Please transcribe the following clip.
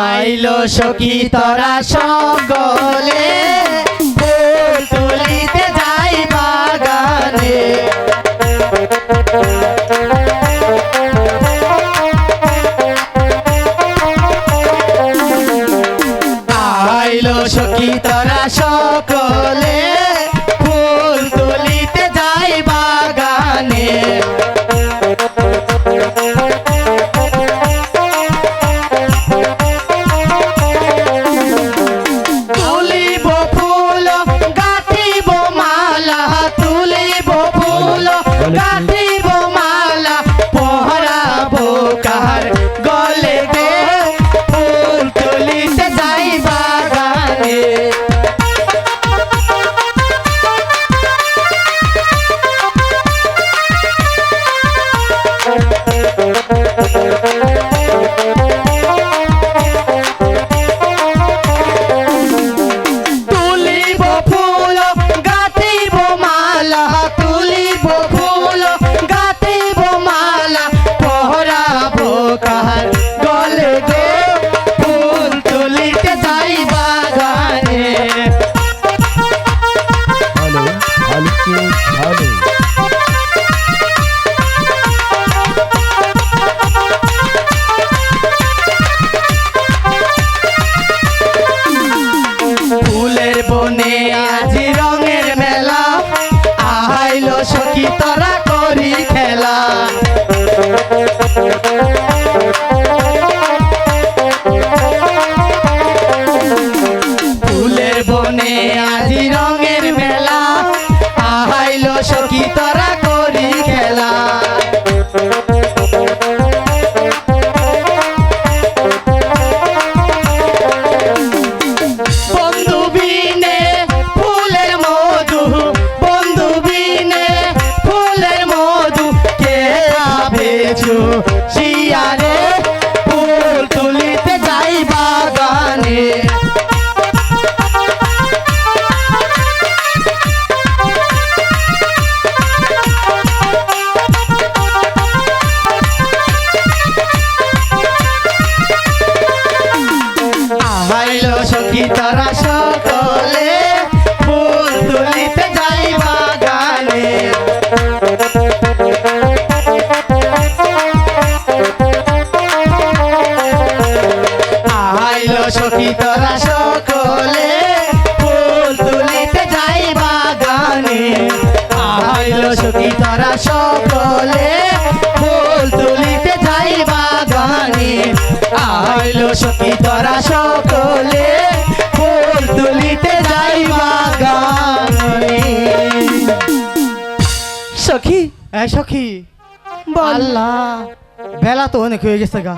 আইলো সখী তোরা সকলে তুলিতে যাই বাগানে। আইলো সখী তোরা সকলে, ফুল তুলিতে যাই বাগানে। ফুল আজি রঙের মেলা। আহাইলো সখী তোরা আহাইলো তারা সকলে ফুল তুলিতে যাই বাগানে আহাইলো সখী তারা সকলে ফুল তুলিতে যাই বাগানে আহাইলো সখী তারা সকলে ফুল তুলিতে যাই বাগানে আইলো সখী তোরা সকলে এ সখী আল্লাহ বেলা তো অনেক হয়ে গেছে গা।